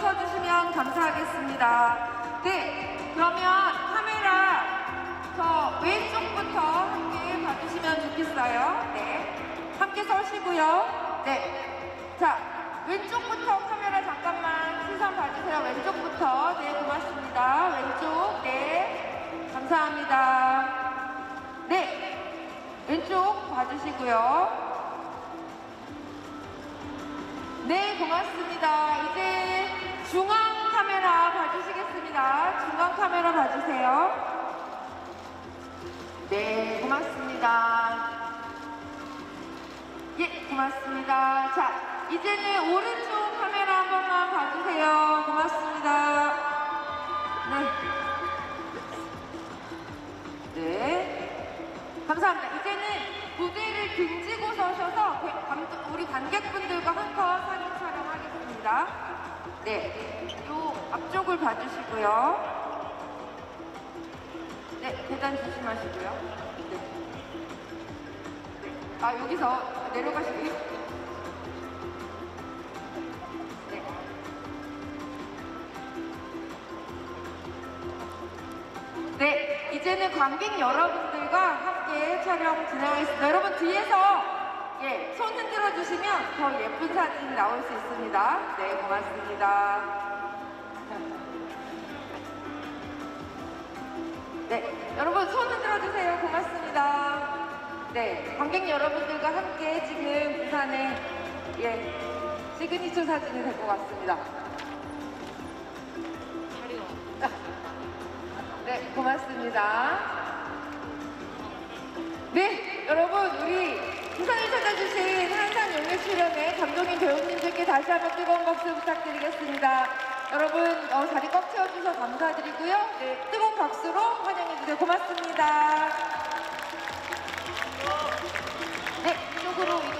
서주시면 감사하겠습니다. 네, 그러면 카메라 저 왼쪽부터 함께 봐주시면 좋겠어요. 네, 함께 서시고요. 네, 자 왼쪽부터 카메라 잠깐만 시선 봐주세요. 왼쪽부터 네 고맙습니다. 왼쪽 네 감사합니다. 네 왼쪽 봐주시고요. 네, 고맙습니다. 이제 중앙 카메라 봐주시겠습니다. 중앙 카메라 봐주세요. 네, 고맙습니다. 예, 고맙습니다. 자, 이제는 오른쪽 카메라 한 번만 봐주세요. 고맙습니다. 네. 네. 감사합니다. 이제는 무대를 등지고 서셔서 그 관- 우리 관객분들과 한컷 사진 촬영하겠습니다. 네, 요 앞쪽을 봐주시고요. 네, 계단 조심하시고요. 네. 아, 여기서 내려가시고요. 네. 네, 이제는 관객 여러분들과 함께 촬영 진행하겠습니다. 여러분 뒤에서 예, 손 흔들어 주시면 더 예쁜 사진이 나올 수 있습니다. 네, 고맙습니다. 네, 여러분 손 흔들어 주세요. 고맙습니다. 네, 관객 여러분들과 함께 지금 부산의 예, 시그니처 사진이 될 것 같습니다. 네, 고맙습니다. 네, 여러분, 우리 부산을 찾아주신 용역 출연에 감독인 배우님들께 다시 한번 뜨거운 박수 부탁드리겠습니다. 여러분 어, 자리 꽉 채워주셔서 감사드리고요. 네, 뜨거운 박수로 환영해주세요. 고맙습니다. 네, 이쪽으로.